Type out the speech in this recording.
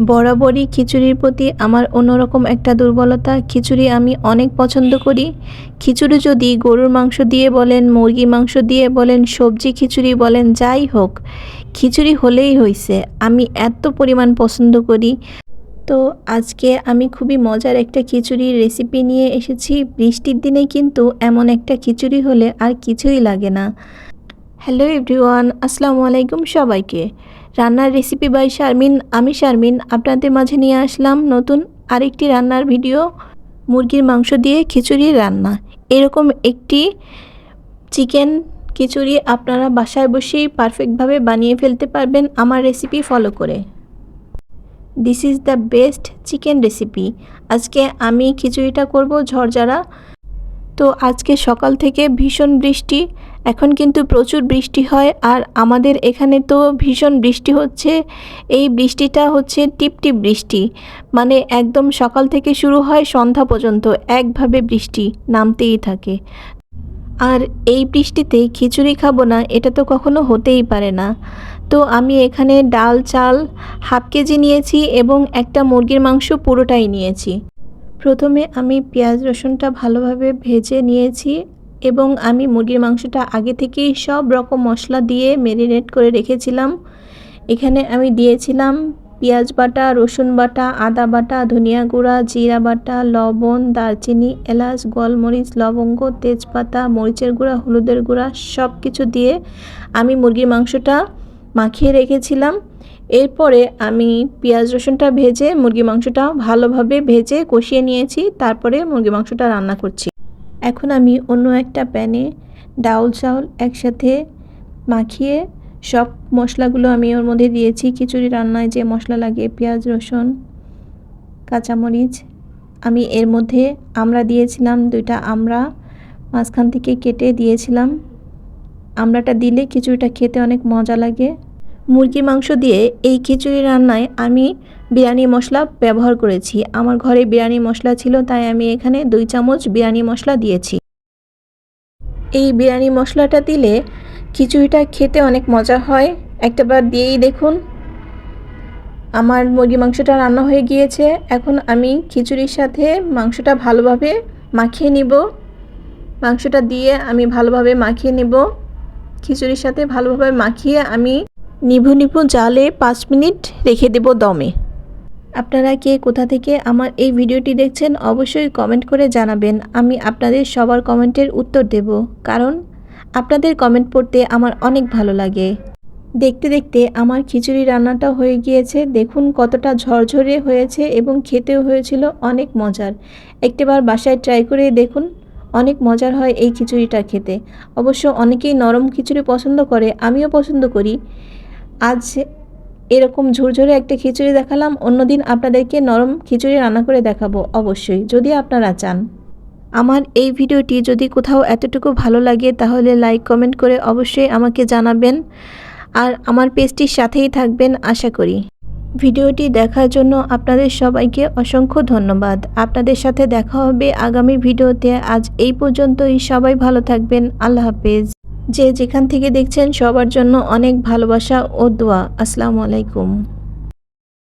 বরাবরই খিচুড়ির প্রতি আমার অন্যরকম একটা দুর্বলতা। খিচুড়ি আমি অনেক পছন্দ করি। খিচুড়ি যদি গরুর মাংস দিয়ে বলেন, মুরগি মাংস দিয়ে বলেন, সবজি খিচুড়ি বলেন, যাই হোক, খিচুড়ি হলেই হয়েছে আমি এত পরিমাণ পছন্দ করি। তো আজকে আমি খুবই মজার একটা খিচুড়ির রেসিপি নিয়ে এসেছি। বৃষ্টির দিনে কিন্তু এমন একটা খিচুড়ি হলে আর কিছুই লাগে না। হ্যালো এভরিওয়ান, আসসালামু আলাইকুম সবাইকে। রান্নার রেসিপি বাই শারমিন আমি শারমিন আপনাদের মাঝে নিয়ে আসলাম নতুন আরেকটি রান্নার ভিডিও মুরগির মাংস দিয়ে খিচুড়ি রান্না। এরকম একটি চিকেন খিচুড়ি আপনারা বাসায় বসেই পারফেক্টভাবে বানিয়ে ফেলতে পারবেন আমার রেসিপি ফলো করে। This is the best chicken recipe আজকে আমি খিচুড়িটা করব ঝরঝরা তো আজকে সকাল থেকে ভীষণ বৃষ্টি, এখন কিন্তু প্রচুর বৃষ্টি হয় আর আমাদের এখানে তো ভীষণ বৃষ্টি হচ্ছে, এই বৃষ্টিটা হচ্ছে টিপ টিপ বৃষ্টি মানে একদম সকাল থেকে শুরু হয় সন্ধ্যা পর্যন্ত একভাবে বৃষ্টি নামতেই থাকে। আর এই বৃষ্টিতে খিচুড়ি খাব না, এটা তো কখনো হতেই পারে না। তো আমি এখানে ডাল, চাল, হাফ কেজি নিয়েছি এবং একটা মুরগির মাংস পুরোটাই নিয়েছি। প্রথমে আমি পেঁয়াজ রসুনটা ভালোভাবে ভেজে নিয়েছি এবং আমি মুরগির মাংসটা আগে থেকেই সব রকম মশলা দিয়ে ম্যারিনেট করে রেখেছিলাম। এখানে আমি দিয়েছিলাম পেঁয়াজ বাটা, রসুন বাটা, আদা বাটা, ধনিয়া গুঁড়া, জিরা বাটা, লবণ, দারচিনি, এলাচ, গোলমরিচ, লবঙ্গ, তেজপাতা, মরিচের গুঁড়া, হলুদের গুঁড়া সব কিছু দিয়ে আমি মুরগির মাংসটা মাখিয়ে রেখেছিলাম। এরপরে আমি পেঁয়াজ রসুনটা ভেজে মুরগি মাংসটা ভালোভাবে ভেজে কষিয়ে নিয়েছি, তারপরে মুরগি মাংসটা রান্না করছি। এখন আমি অন্য একটা প্যানে ডাউল চাউল একসাথে মাখিয়ে সব মশলাগুলো আমি ওর মধ্যে দিয়েছি। খিচুড়ি রান্নায় যে মশলা লাগে, পেঁয়াজ রসুন, কাঁচামরিচ, আমি এর মধ্যে আমরা দিয়েছিলাম দুইটা আমরা, মাঝখান থেকে কেটে দিয়েছিলাম। আমরাটা দিলে খিচুড়িটা খেতে অনেক মজা লাগে। মুরগি মাংস দিয়ে এই খিচুড়ি রান্নায় আমি বিরিয়ানি মশলা ব্যবহার করেছি। আমার ঘরে বিরিয়ানি মশলা ছিল, তাই আমি এখানে দুই চামচ বিরিয়ানি মশলা দিয়েছি। এই বিরিয়ানি মশলাটা দিলে খিচুড়িটা খেতে অনেক মজা হয়। একটাবার দিয়েই দেখুন। আমার মুরগি মাংসটা রান্না হয়ে গিয়েছে। এখন আমি খিচুড়ির সাথে মাংসটা ভালোভাবে মাখিয়ে নিব। মাংসটা দিয়ে আমি ভালোভাবে মাখিয়ে নিব। খিচুড়ির সাথে ভালোভাবে মাখিয়ে আমি নিভু নিভু জালে পাঁচ মিনিট রেখে দেব দমে। আপনারা কে কোথা থেকে আমার এই ভিডিওটি দেখছেন অবশ্যই কমেন্ট করে জানাবেন। আমি আপনাদের সবার কমেন্টের উত্তর দেব, কারণ আপনাদের কমেন্ট পড়তে আমার অনেক ভালো লাগে। দেখতে দেখতে আমার খিচুড়ি রান্নাটা হয়ে গিয়েছে। দেখুন কতটা ঝরঝরে হয়েছে এবং খেতেও হয়েছিল অনেক মজার। একটিবার বাসায় ট্রাই করে দেখুন, অনেক মজার হয় এই খিচুড়িটা খেতে। অবশ্য অনেকেই নরম খিচুড়ি পছন্দ করে, আমিও পছন্দ করি। আজ এরকম ঝুরঝুরে একটা খিচুড়ি দেখালাম, অন্যদিন আপনাদেরকে নরম খিচুড়ি রান্না করে দেখাবো অবশ্যই, যদি আপনারা চান। আমার এই ভিডিওটি যদি কোথাও এতটুকু ভালো লাগে, তাহলে লাইক, কমেন্ট করে অবশ্যই আমাকে জানাবেন। আর আমার পেজটির সাথেই থাকবেন, আশা করি। ভিডিওটি দেখার জন্য আপনাদের সবাইকে অসংখ্য ধন্যবাদ। আপনাদের সাথে দেখা হবে আগামী ভিডিওতে। আজ এই পর্যন্তই, সবাই ভালো থাকবেন, আল্লাহ হাফেজ। যে যেখান থেকে দেখছেন সবার জন্য অনেক ভালোবাসা ও দোয়া। আসসালামু আলাইকুম।